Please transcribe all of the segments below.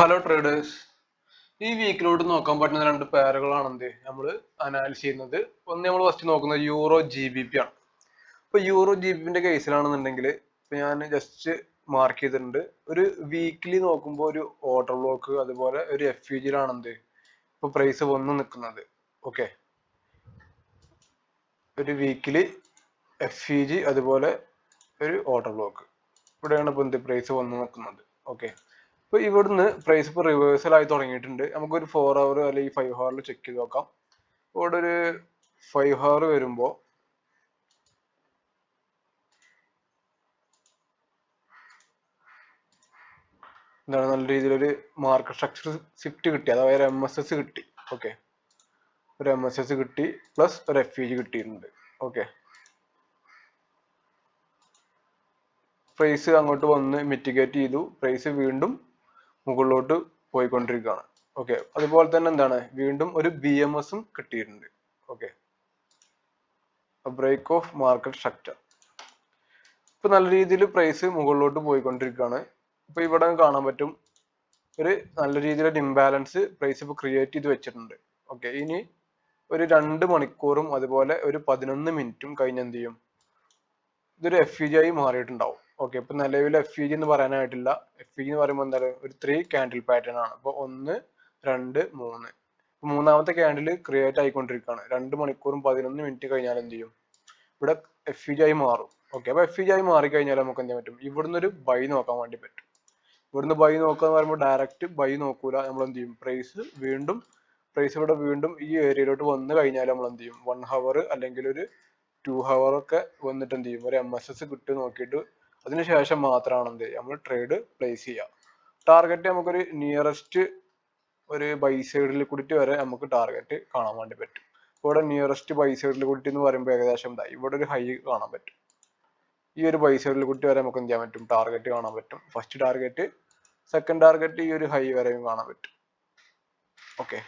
Hello traders ഈ വീക്കിലോട്ട് നോക്കാൻ പറ്റുന്ന രണ്ട് പേരുകളാണ് എന്ത്? നമ്മൾ അനാലിസ് ചെയ്യുന്നത്. ഒന്ന് നമ്മൾ ഫസ്റ്റ് നോക്കുന്നത് യൂറോ ജി ബി പി ആണ്. ഇപ്പൊ യൂറോ ജി ബി പിന്റെ കേസിലാണെന്നുണ്ടെങ്കിൽ ഇപ്പൊ ഞാൻ ജസ്റ്റ് മാർക്ക് ചെയ്തിട്ടുണ്ട്. ഒരു വീക്കിലി നോക്കുമ്പോൾ ഒരു ഓർഡർ ബ്ലോക്ക് അതുപോലെ ഒരു എഫ് യു ജിയിലാണ് എന്ത്? ഇപ്പൊ പ്രൈസ് വന്ന് നിൽക്കുന്നത്. ഓക്കെ ഒരു വീക്കിലി എഫ് ഇ ജി അതുപോലെ ഒരു ഓർഡർ ബ്ലോക്ക് ഇവിടെയാണ് ഇപ്പൊ എന്ത്? പ്രൈസ് വന്ന് നിൽക്കുന്നത്. ഓക്കെ ഇപ്പൊ ഇവിടുന്ന് പ്രൈസ് ഇപ്പൊ റിവേഴ്സൽ ആയി തുടങ്ങിയിട്ടുണ്ട്. നമുക്കൊരു ഫോർ അവർ അല്ലെങ്കിൽ ഫൈവ് ഹവറിൽ ചെക്ക് ചെയ്ത് നോക്കാം. ഇവിടെ ഒരു ഫൈവ് ഹവർ വരുമ്പോ എന്താണ് നല്ല രീതിയിലൊരു മാർക്കറ്റ് സ്ട്രക്ചർ ഷിഫ്റ്റ് കിട്ടി. അതായത് എം എസ് എസ് കിട്ടി. ഓക്കെ ഒരു എം എസ് എസ് കിട്ടി പ്ലസ് ഒരു എഫ് ഇ ജി കിട്ടിയിട്ടുണ്ട്. ഓക്കെ പ്രൈസ് അങ്ങോട്ട് വന്ന് മിറ്റിഗേറ്റ് ചെയ്തു. പ്രൈസ് വീണ്ടും മുകളിലോട്ട് പോയിക്കൊണ്ടിരിക്കുകയാണ്. ഓക്കെ അതുപോലെ തന്നെ എന്താണ്? വീണ്ടും ഒരു ബി എം എസും കിട്ടിയിട്ടുണ്ട്. Okay break of market structure ഇപ്പൊ നല്ല രീതിയിൽ പ്രൈസ് മുകളിലോട്ട് പോയിക്കൊണ്ടിരിക്കുകയാണ്. ഇപ്പൊ ഇവിടെ കാണാൻ പറ്റും ഒരു നല്ല രീതിയിലൊരു ഇംബാലൻസ് പ്രൈസ് ഇപ്പൊ ക്രിയേറ്റ് ചെയ്ത് വെച്ചിട്ടുണ്ട്. ഓക്കെ ഇനി ഒരു രണ്ട് മണിക്കൂറും അതുപോലെ ഒരു പതിനൊന്ന് മിനിറ്റും കഴിഞ്ഞ് എന്ത് ചെയ്യും? ഇതൊരു എഫ് ഇ ജി ആയി മാറിയിട്ടുണ്ടാവും. ഓക്കെ ഇപ്പൊ നിലവിൽ എഫ് ഇ ജി എന്ന് പറയാനായിട്ടില്ല. എഫ് ഇ ജി എന്ന് പറയുമ്പോൾ എന്താണ് ഒരു ത്രീ ക്യാൻഡിൽ പാറ്റേൺ ആണ്. അപ്പൊ ഒന്ന് രണ്ട് മൂന്ന്. മൂന്നാമത്തെ ക്യാൻഡിൽ ക്രിയേറ്റ് ആയിക്കൊണ്ടിരിക്കുകയാണ് രണ്ട് മണിക്കൂറും പതിനൊന്ന് മിനിറ്റ് കഴിഞ്ഞാൽ എന്ത് ചെയ്യും? ഇവിടെ എഫ് ഇ ജി ആയി മാറും. ഓക്കെ അപ്പൊ എഫ് ഇ ജി ആയി മാറി കഴിഞ്ഞാൽ നമുക്ക് എന്ത് ചെയ്യാൻ പറ്റും? ഇവിടുന്ന് ഒരു ബൈ നോക്കാൻ വേണ്ടി പറ്റും. ഇവിടുന്ന് ബൈ നോക്കുക എന്ന് പറയുമ്പോൾ ഡയറക്റ്റ് ബൈ നോക്കൂല. നമ്മൾ എന്ത് ചെയ്യും? പ്രൈസ് വീണ്ടും പ്രൈസ് ഇവിടെ വീണ്ടും ഈ ഏരിയയിലോട്ട് വന്നു കഴിഞ്ഞാൽ നമ്മൾ എന്ത് ചെയ്യും? വൺ ഹവർ അല്ലെങ്കിൽ ഒരു ടു ഹവർ ഒക്കെ വന്നിട്ട് എന്ത് ചെയ്യും? ഒരു എം എസ് എസ് കിട്ടി നോക്കിയിട്ട് അതിനുശേഷം മാത്രമാണ് എന്ത് ചെയ്യുക? നമ്മൾ ട്രേഡ് പ്ലേസ് ചെയ്യുക. ടാർഗറ്റ് നമുക്കൊരു നിയറസ്റ്റ് ഒരു ബൈ സൈഡിൽ കൂടിയിട്ട് വരെ നമുക്ക് ടാർഗറ്റ് കാണാൻ വേണ്ടി പറ്റും. ഇവിടെ നിയറസ്റ്റ് ബൈ സൈഡിൽ കൂടിയിട്ട് എന്ന് പറയുമ്പോൾ ഏകദേശം എന്താ ഇവിടെ ഒരു ഹൈ കാണാൻ പറ്റും. ഈ ഒരു ബൈ സൈഡിൽ കൂടി വരെ നമുക്ക് എന്ത് ചെയ്യാൻ പറ്റും? ടാർഗറ്റ് കാണാൻ പറ്റും. ഫസ്റ്റ് ടാർഗറ്റ് സെക്കൻഡ് ടാർഗറ്റ് ഈ ഒരു ഹൈ വരെയും കാണാൻ പറ്റും. ഓക്കെ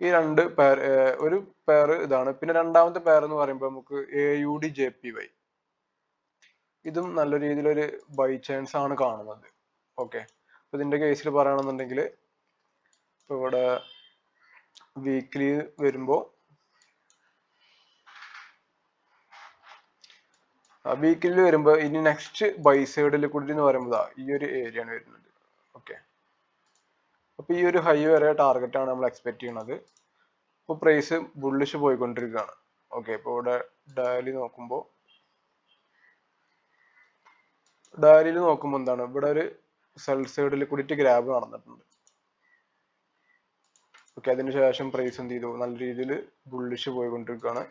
ഈ രണ്ട് പേർ ഒരു പേർ ഇതാണ്. പിന്നെ രണ്ടാമത്തെ പേർ എന്ന് പറയുമ്പോൾ നമുക്ക് A U D J P Y ഇതും നല്ല രീതിയിലൊരു ബൈ ചാൻസ് ആണ് കാണുന്നത്. ഓക്കെ അപ്പൊ ഇതിന്റെ കേസിൽ പറയുകയാണെന്നുണ്ടെങ്കിൽ ഇപ്പൊ ഇവിടെ വീക്ക്ലി വരുമ്പോ വീക്കിലി വരുമ്പോ ഇനി നെക്സ്റ്റ് ബൈ സൈഡിൽ കൂടി എന്ന് പറയുമ്പോൾ ഈ ഒരു ഏരിയ ആണ് വരുന്നത്. ഓക്കെ അപ്പൊ ഈ ഒരു ഹൈ വരെ ടാർഗറ്റ് ആണ് നമ്മൾ എക്സ്പെക്ട് ചെയ്യുന്നത് ഇപ്പൊ പ്രൈസ് ബുള്ളിഷ് പോയിക്കൊണ്ടിരിക്കുകയാണ്. ഓക്കെ ഇപ്പൊ ഇവിടെ ഡയലി നോക്കുമ്പോൾ ഡയലിയിൽ നോക്കുമ്പോൾ എന്താണ്? ഇവിടെ ഒരു സെൽ കൂടിയിട്ട് ഗ്രാബ് നടന്നിട്ടുണ്ട്. ഓക്കെ അതിനുശേഷം പ്രൈസ് എന്ത് ചെയ്തു? നല്ല രീതിയിൽ ബുള്ളിഷ് പോയിക്കൊണ്ടിരിക്കുകയാണ്.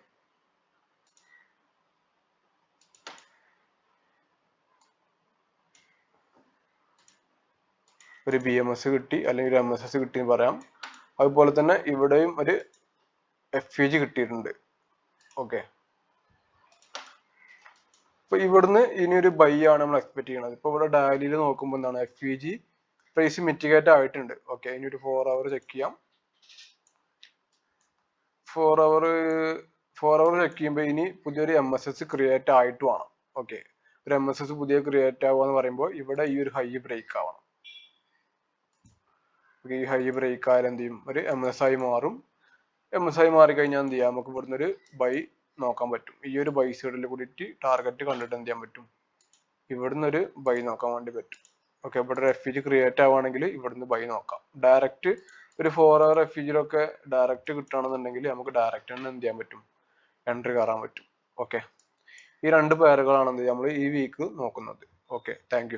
ഒരു ബി എം എസ് കിട്ടി അല്ലെങ്കിൽ ഒരു എം എസ് എസ് കിട്ടി പറയാം. അതുപോലെ തന്നെ ഇവിടെയും ഒരു എഫ് ഇ ജി കിട്ടിയിട്ടുണ്ട്. ഓക്കെ ഇപ്പൊ ഇവിടുന്ന് ഇനി ഒരു ബൈ ആണ് നമ്മൾ എക്സ്പെക്ട് ചെയ്യുന്നത് ഇപ്പൊ ഇവിടെ ഡാലിയിൽ നോക്കുമ്പോൾ എന്താണ് F E G price mitigate ആയിട്ടുണ്ട്. ഓക്കെ ഇനി ഒരു ഫോർ അവർ ചെക്ക് ചെയ്യാം. Four hour four hour check ചെയ്യുമ്പോൾ ഇനി പുതിയൊരു എം എസ് എസ് ക്രിയേറ്റ് ആയിട്ട് വേണം. ഓക്കെ ഒരു എം എസ് എസ് പുതിയ ക്രിയേറ്റ് ആവുക എന്ന് പറയുമ്പോൾ ഇവിടെ ഈ ഒരു ഹൈ ബ്രേക്ക് ആവണം. ഈ ഹൈ ബ്രേക്ക് ആയാൽ എന്ത് ചെയ്യും? ഒരു എം എസ് ആയി മാറും. എം എസ് ആയി മാറി കഴിഞ്ഞാൽ എന്ത് ചെയ്യാം? നമുക്ക് ഇവിടുന്ന് ഒരു ബൈ നോക്കാൻ പറ്റും. ഈ ഒരു ബൈ സൈഡിൽ കൂടിയിട്ട് ടാർഗറ്റ് കണ്ടിട്ട് എന്ത് ചെയ്യാൻ പറ്റും? ഇവിടുന്ന് ഒരു ബൈ നോക്കാൻ വേണ്ടി പറ്റും. ഓക്കെ ഇവിടെ ഒരു എഫ് ജി ക്രിയേറ്റ് ആവുകയാണെങ്കിൽ ഇവിടുന്ന് ബൈ നോക്കാം. ഡയറക്റ്റ് ഒരു ഫോർ അവർ ഒക്കെ ഡയറക്റ്റ് കിട്ടുകയാണെന്നുണ്ടെങ്കിൽ നമുക്ക് ഡയറക്റ്റ് തന്നെ എന്ത് ചെയ്യാൻ പറ്റും? എൻട്രി കയറാൻ പറ്റും. ഓക്കെ ഈ രണ്ട് പേരുകളാണ് എന്ത് നമ്മൾ ഈ വീക്ക് നോക്കുന്നത്. Okay thank